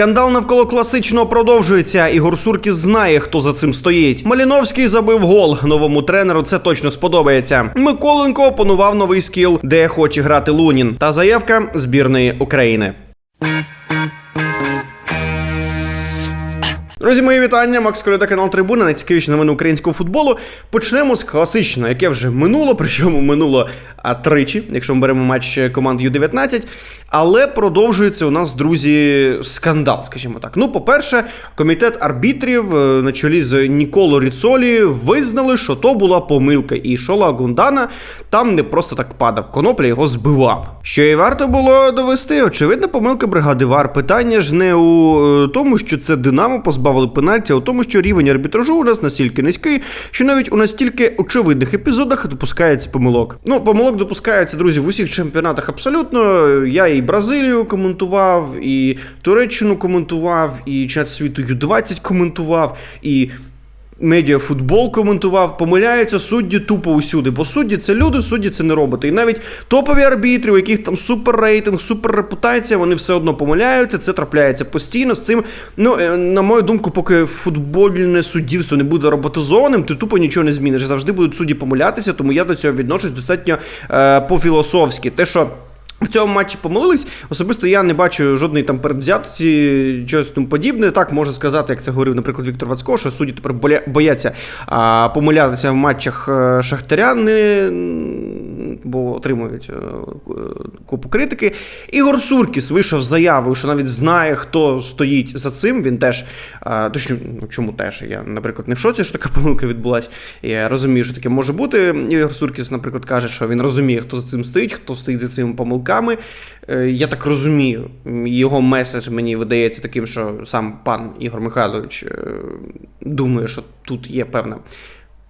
Скандал навколо класичного продовжується. Ігор Суркіс знає, хто за цим стоїть. Маліновський забив гол. Новому тренеру це точно сподобається. Миколенко опанував новий скіл, де хоче грати Лунін. Та заявка збірної України. Друзі, мої вітання. Макс Коляда, канал Трибуна. Найцікавіші новини українського футболу. Почнемо з класичного, яке вже минуло, причому минуло а, тричі, якщо ми беремо матч команд Ю-19. Але продовжується у нас, друзі, скандал, скажімо так. Ну, по-перше, комітет арбітрів е, на чолі з Ніколо Ріцолі визнали, що то була помилка, і Шола Гундана там не просто так падав. Конопля його збивав. Що і варто було довести, очевидна помилка бригади ВАР. Питання ж не у е, тому, що це Динамо позбавили пенальті, а у тому, що рівень арбітражу у нас настільки низький, що навіть у настільки очевидних епізодах допускається помилок. Ну, помилок допускається, друзі, в усіх чемпіонатах абсолютно. Я і Бразилію коментував, і Туреччину коментував, і чемпіонат світу Ю-20 коментував, і медіафутбол коментував, помиляються судді тупо усюди. Бо судді це люди, судді це не роботи. І навіть топові арбітри, у яких там супер рейтинг, супер репутація, вони все одно помиляються. Це трапляється постійно. З цим, ну е, на мою думку, поки футбольне суддівство не буде роботизованим, ти тупо нічого не зміниш. Завжди будуть судді помилятися, тому я до цього відношусь достатньо е, по-філософськи. Те, що. В цьому матчі помилились. Особисто я не бачу жодної там передвзятості, чогось тому подібне. Так можна сказати, як це говорив, наприклад, Віктор Вацько, що судді тепер бояться а, помилятися в матчах е, Шахтаря, не, бо отримують е, купу критики. Ігор Суркіс вийшов з заявою, що навіть знає, хто стоїть за цим. Він теж а, точно, ну чому теж? Я, наприклад, не в шоці, що така помилка відбулася. Я розумію, що таке може бути. Ігор Суркіс, наприклад, каже, що він розуміє, хто за цим стоїть, хто стоїть за цими помилками. Е, Я так розумію. Його меседж мені видається таким, що сам пан Ігор Михайлович е, думає, що тут є певна.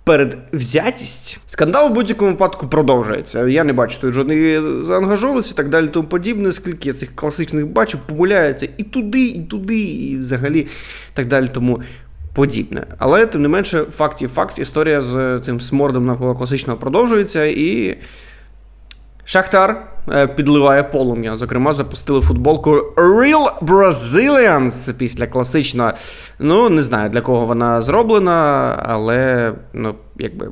Передвзятість. Скандал в будь-якому випадку продовжується. Я не бачу тут жодної заангажованості і так далі, тому подібне. Скільки я цих класичних бачу, помиляються і туди, і туди, і взагалі так далі, тому подібне. Але тим не менше, факт є факт, історія з цим смордом навколо класичного продовжується і. Шахтар е, підливає полум'я. Зокрема, запустили футболку Real Brazilians після класичного. Ну, не знаю, для кого вона зроблена, але ну, якби.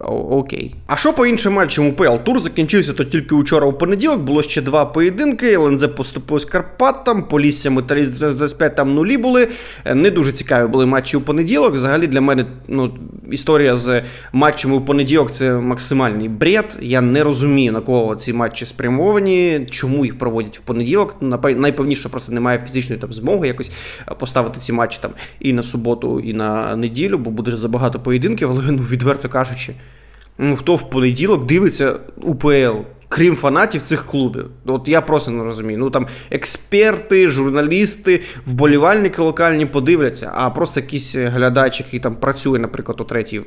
Окей. А що по іншим матчам УПЛ? Тур закінчився то тільки учора у понеділок. Було ще два поєдинки. ЛНЗ поступив з Карпатом, Полісся Металіст 25 там нулі були. Е, Не дуже цікаві були матчі у понеділок. Взагалі для мене ну, історія з матчами у понеділок це максимальний бред. Я не розумію, на кого ці матчі спрямовані, чому їх проводять в понеділок. Ну, Найпевніше, просто немає фізичної там змоги якось е, поставити ці матчі там і на суботу, і на неділю, бо буде забагато поєдинків, але ну, відверто кажучи. Ну, хто в понеділок дивиться УПЛ, крім фанатів цих клубів? От я просто не розумію. Ну там експерти, журналісти, вболівальники локальні подивляться, а просто якийсь глядач, який там працює, наприклад, о третій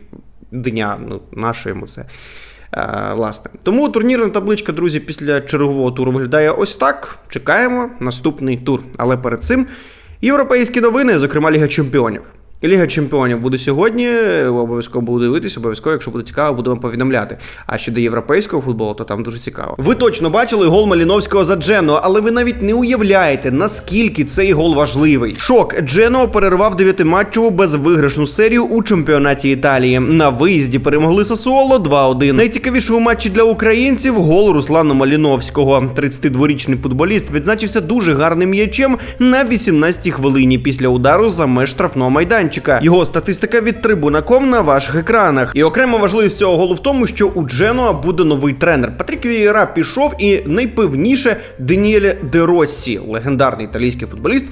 дня, ну, нашому це. Е, власне. Тому турнірна табличка, друзі, після чергового туру виглядає ось так. Чекаємо наступний тур. Але перед цим європейські новини, зокрема Ліга Чемпіонів. Ліга Чемпіонів буде сьогодні. Обов'язково буду дивитись, обов'язково, якщо буде цікаво, буду вам повідомляти. А щодо європейського футболу, то там дуже цікаво. Ви точно бачили гол Маліновського за Джено, але ви навіть не уявляєте, наскільки цей гол важливий. Шок Джено перервав дев'ятиматчеву безвиграшну серію у чемпіонаті Італії. На виїзді перемогли Сасуоло 2-1. Найцікавіший у матчі для українців гол Руслана Маліновського. 32-річний футболіст відзначився дуже гарним м'ячем на 18-й хвилині після удару за меж штрафного майданчика. Його статистика від трибунаком на ваших екранах. І окрема важливість цього голу в тому, що у Дженуа буде новий тренер. Патрік Вієра пішов, і найпевніше Даніель Де Россі, легендарний італійський футболіст.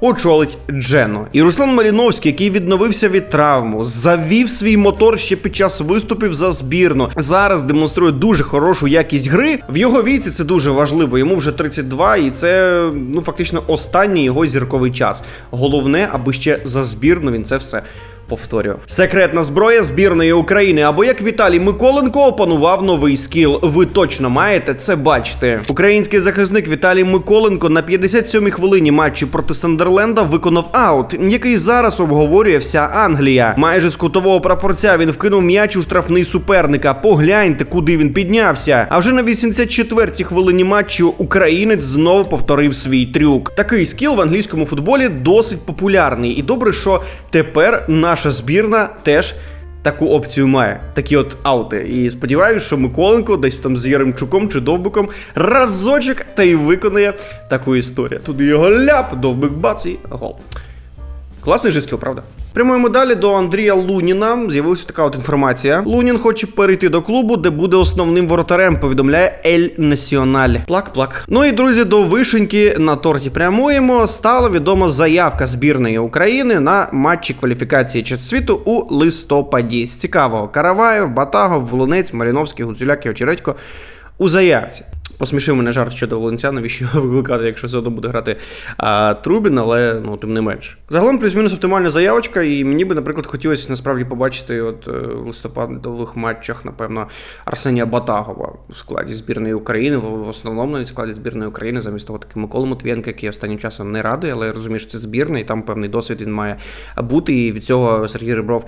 Очолить Джено. І Руслан Маріновський, який відновився від травму, завів свій мотор ще під час виступів за збірну. Зараз демонструє дуже хорошу якість гри. В його віці це дуже важливо. Йому вже 32, і це ну фактично останній його зірковий час. Головне, аби ще за збірну він це все повторював. Секретна зброя збірної України, або як Віталій Миколенко опанував новий скіл. Ви точно маєте це бачити. Український захисник Віталій Миколенко на 57-й хвилині матчу проти Сандерленда виконав аут, який зараз обговорює вся Англія. Майже з кутового прапорця він вкинув м'яч у штрафний суперника. Погляньте, куди він піднявся. А вже на 84-й хвилині матчу українець знову повторив свій трюк. Такий скіл в англійському футболі досить популярний, і добре, що тепер наша збірна теж. Таку опцію має, такі от аути. І сподіваюся, що Миколенко десь там з Яремчуком чи Довбиком разочок та й виконає таку історію. Тут його ляп, довбик бац і гол. Класний же скіл, правда? Прямуємо далі до Андрія Луніна. З'явилася така от інформація. Лунін хоче перейти до клубу, де буде основним воротарем, повідомляє Ель Національ. Плак-плак. Ну і друзі, до вишеньки на торті прямуємо. Стала відома заявка збірної України на матчі кваліфікації світу у листопаді. З цікавого Караваєв, Батагов, Волонець, Маріновський, Гуцуляк і Очередько у заявці. Посмішив мене жарт щодо Волонця, навіщо його викликати, якщо все одно буде грати а, Трубін, але ну тим не менш. Загалом плюс-мінус оптимальна заявочка, і мені би, наприклад, хотілося насправді побачити от е, в листопадових матчах, напевно, Арсенія Батагова в складі збірної України, в, основному в складі збірної України, замість того таки Миколи Матвієнка, який останнім часом не радує, але я розумію, що це збірна, і там певний досвід він має бути. І від цього Сергій Ребров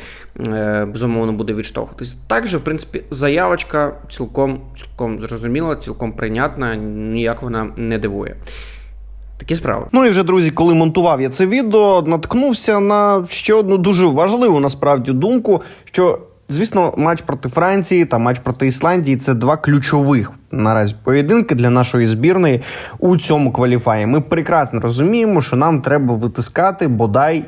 е, безумовно буде відштовхуватись. Також, в принципі, заявочка цілком, цілком зрозуміла, цілком прийнятна, ніяк вона не дивує. Такі справи. Ну і вже друзі, коли монтував я це відео, наткнувся на ще одну дуже важливу насправді думку, що. Звісно, матч проти Франції та матч проти Ісландії це два ключових наразі поєдинки для нашої збірної у цьому кваліфаї. Ми прекрасно розуміємо, що нам треба витискати бодай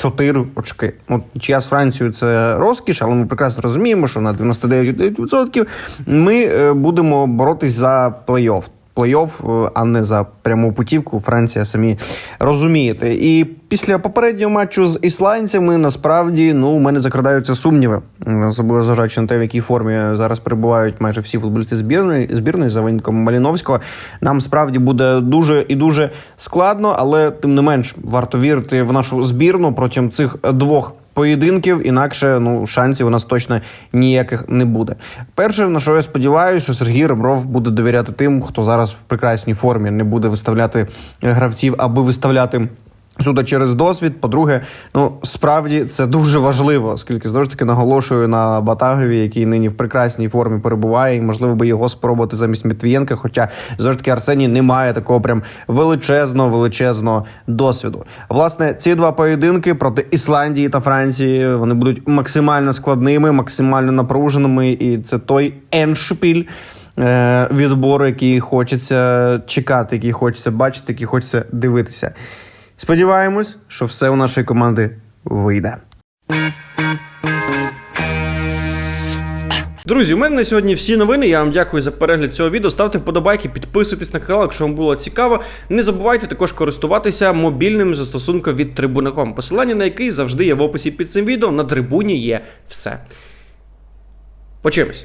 4 очки. От чия з Францією це розкіш, але ми прекрасно розуміємо, що на 99% ми е, будемо боротись за плей-офф. Плей-офф, е, а не за пряму путівку. Франція самі розумієте. І після попереднього матчу з ісландцями насправді ну у мене закрадаються сумніви, особливо зважаючи на те, в якій формі зараз перебувають майже всі футболісти збірної збірної за винятком Маліновського. Нам справді буде дуже і дуже складно, але тим не менш варто вірити в нашу збірну протягом цих двох. Поєдинків, інакше ну шансів у нас точно ніяких не буде. Перше, на що я сподіваюся, що Сергій Ребров буде довіряти тим, хто зараз в прекрасній формі не буде виставляти гравців, аби виставляти. Суто через досвід. По-друге, ну справді це дуже важливо, оскільки знову ж таки наголошую на Батагові, який нині в прекрасній формі перебуває, і можливо би його спробувати замість Матвієнка. Хоча знову ж таки Арсеній не має такого прям величезного величезного досвіду. Власне, ці два поєдинки проти Ісландії та Франції вони будуть максимально складними, максимально напруженими, і це той еншпіль. е, Відбору, який хочеться чекати, який хочеться бачити, який хочеться дивитися. Сподіваємось, що все у нашої команди вийде. Друзі, у мене на сьогодні всі новини. Я вам дякую за перегляд цього відео. Ставте вподобайки, підписуйтесь на канал, якщо вам було цікаво. Не забувайте також користуватися мобільним застосунком від Трибуна.com, посилання на який завжди є в описі під цим відео. На трибуні є все. Почимось.